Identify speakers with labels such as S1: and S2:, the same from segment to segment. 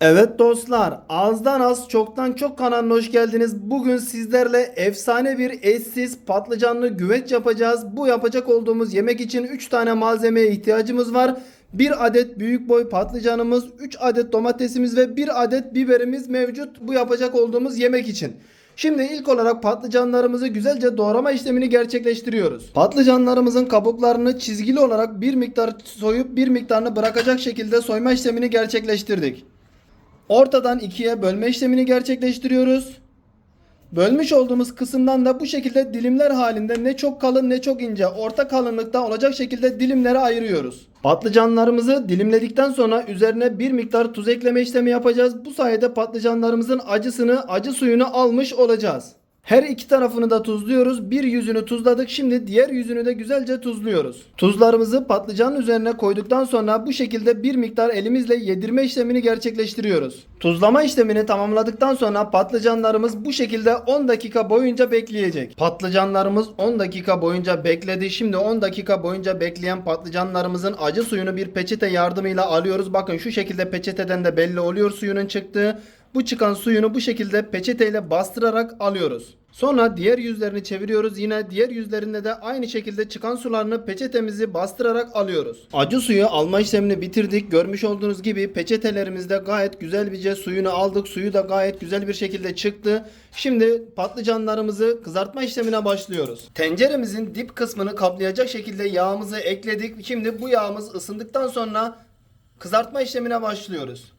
S1: Evet dostlar, azdan az çoktan çok kanalına hoş geldiniz. Bugün sizlerle efsane bir eşsiz patlıcanlı güveç yapacağız. Bu yapacak olduğumuz yemek için 3 tane malzemeye ihtiyacımız var. 1 adet büyük boy patlıcanımız, 3 adet domatesimiz ve 1 adet biberimiz mevcut bu yapacak olduğumuz yemek için. Şimdi ilk olarak patlıcanlarımızı güzelce doğrama işlemini gerçekleştiriyoruz. Patlıcanlarımızın kabuklarını çizgili olarak bir miktar soyup bir miktarını bırakacak şekilde soyma işlemini gerçekleştirdik. Ortadan ikiye bölme işlemini gerçekleştiriyoruz. Bölmüş olduğumuz kısımdan da bu şekilde dilimler halinde ne çok kalın ne çok ince orta kalınlıkta olacak şekilde dilimlere ayırıyoruz. Patlıcanlarımızı dilimledikten sonra üzerine bir miktar tuz ekleme işlemi yapacağız. Bu sayede patlıcanlarımızın acısını, acı suyunu almış olacağız. Her iki tarafını da tuzluyoruz. Bir yüzünü tuzladık. Şimdi diğer yüzünü de güzelce tuzluyoruz. Tuzlarımızı patlıcanın üzerine koyduktan sonra bu şekilde bir miktar elimizle yedirme işlemini gerçekleştiriyoruz. Tuzlama işlemini tamamladıktan sonra patlıcanlarımız bu şekilde 10 dakika boyunca bekleyecek. Patlıcanlarımız 10 dakika boyunca bekledi. Şimdi 10 dakika boyunca bekleyen patlıcanlarımızın acı suyunu bir peçete yardımıyla alıyoruz. Bakın şu şekilde peçeteden de belli oluyor suyunun çıktığı. Bu çıkan suyunu bu şekilde peçeteyle bastırarak alıyoruz. Sonra diğer yüzlerini çeviriyoruz. Yine diğer yüzlerinde de aynı şekilde çıkan sularını peçetemizi bastırarak alıyoruz. Acı suyu alma işlemini bitirdik. Görmüş olduğunuz gibi peçetelerimizde gayet güzel bir suyunu aldık. Suyu da gayet güzel bir şekilde çıktı. Şimdi patlıcanlarımızı kızartma işlemine başlıyoruz. Tenceremizin dip kısmını kaplayacak şekilde yağımızı ekledik. Şimdi bu yağımız ısındıktan sonra kızartma işlemine başlıyoruz.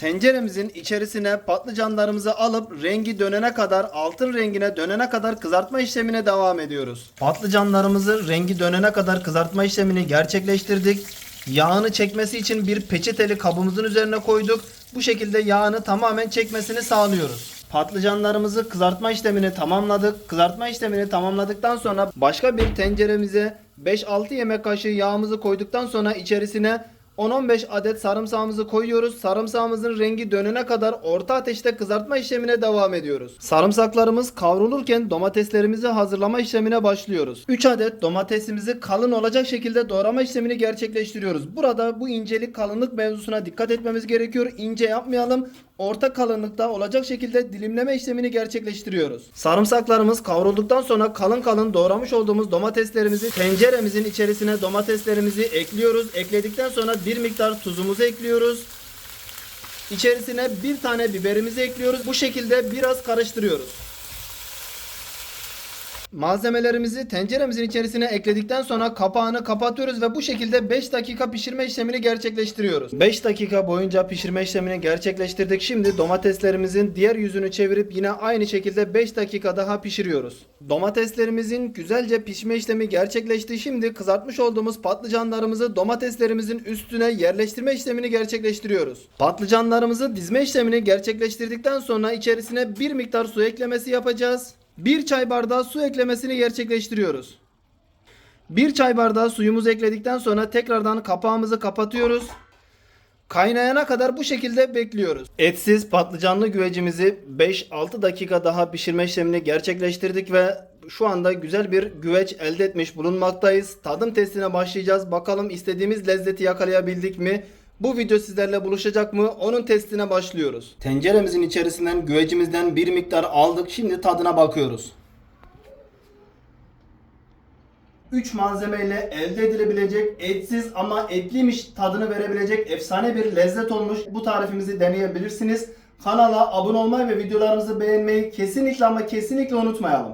S1: Tenceremizin içerisine patlıcanlarımızı alıp rengi dönene kadar altın rengine dönene kadar kızartma işlemine devam ediyoruz. Patlıcanlarımızı rengi dönene kadar kızartma işlemini gerçekleştirdik. Yağını çekmesi için bir peçeteli kabımızın üzerine koyduk. Bu şekilde yağını tamamen çekmesini sağlıyoruz. Patlıcanlarımızı kızartma işlemini tamamladık. Kızartma işlemini tamamladıktan sonra başka bir tenceremize 5-6 yemek kaşığı yağımızı koyduktan sonra içerisine 10-15 adet sarımsağımızı koyuyoruz. Sarımsağımızın rengi dönene kadar orta ateşte kızartma işlemine devam ediyoruz. Sarımsaklarımız kavrulurken domateslerimizi hazırlama işlemine başlıyoruz. 3 adet domatesimizi kalın olacak şekilde doğrama işlemini gerçekleştiriyoruz. Burada bu incelik kalınlık mevzusuna dikkat etmemiz gerekiyor. İnce yapmayalım. Orta kalınlıkta olacak şekilde dilimleme işlemini gerçekleştiriyoruz. Sarımsaklarımız kavrulduktan sonra kalın kalın doğramış olduğumuz domateslerimizi tenceremizin içerisine domateslerimizi ekliyoruz. Ekledikten sonra bir miktar tuzumuzu ekliyoruz. İçerisine bir tane biberimizi ekliyoruz. Bu şekilde biraz karıştırıyoruz. Malzemelerimizi tenceremizin içerisine ekledikten sonra kapağını kapatıyoruz ve bu şekilde 5 dakika pişirme işlemini gerçekleştiriyoruz. 5 dakika boyunca pişirme işlemini gerçekleştirdik. Şimdi domateslerimizin diğer yüzünü çevirip yine aynı şekilde 5 dakika daha pişiriyoruz. Domateslerimizin güzelce pişme işlemi gerçekleşti. Şimdi kızartmış olduğumuz patlıcanlarımızı domateslerimizin üstüne yerleştirme işlemini gerçekleştiriyoruz. Patlıcanlarımızı dizme işlemini gerçekleştirdikten sonra içerisine bir miktar su eklemesi yapacağız. 1 çay bardağı su eklemesini gerçekleştiriyoruz. 1 çay bardağı suyumuzu ekledikten sonra tekrardan kapağımızı kapatıyoruz. Kaynayana kadar bu şekilde bekliyoruz. Etsiz patlıcanlı güvecimizi 5-6 dakika daha pişirme işlemini gerçekleştirdik ve şu anda güzel bir güveç elde etmiş bulunmaktayız. Tadım testine başlayacağız. Bakalım istediğimiz lezzeti yakalayabildik mi? Bu video sizlerle buluşacak mı? Onun testine başlıyoruz. Tenceremizin içerisinden güvecimizden bir miktar aldık. Şimdi tadına bakıyoruz. 3 malzemeyle elde edilebilecek etsiz ama etliymiş tadını verebilecek efsane bir lezzet olmuş. Bu tarifimizi deneyebilirsiniz. Kanala abone olmayı ve videolarımızı beğenmeyi kesinlikle ama kesinlikle unutmayalım.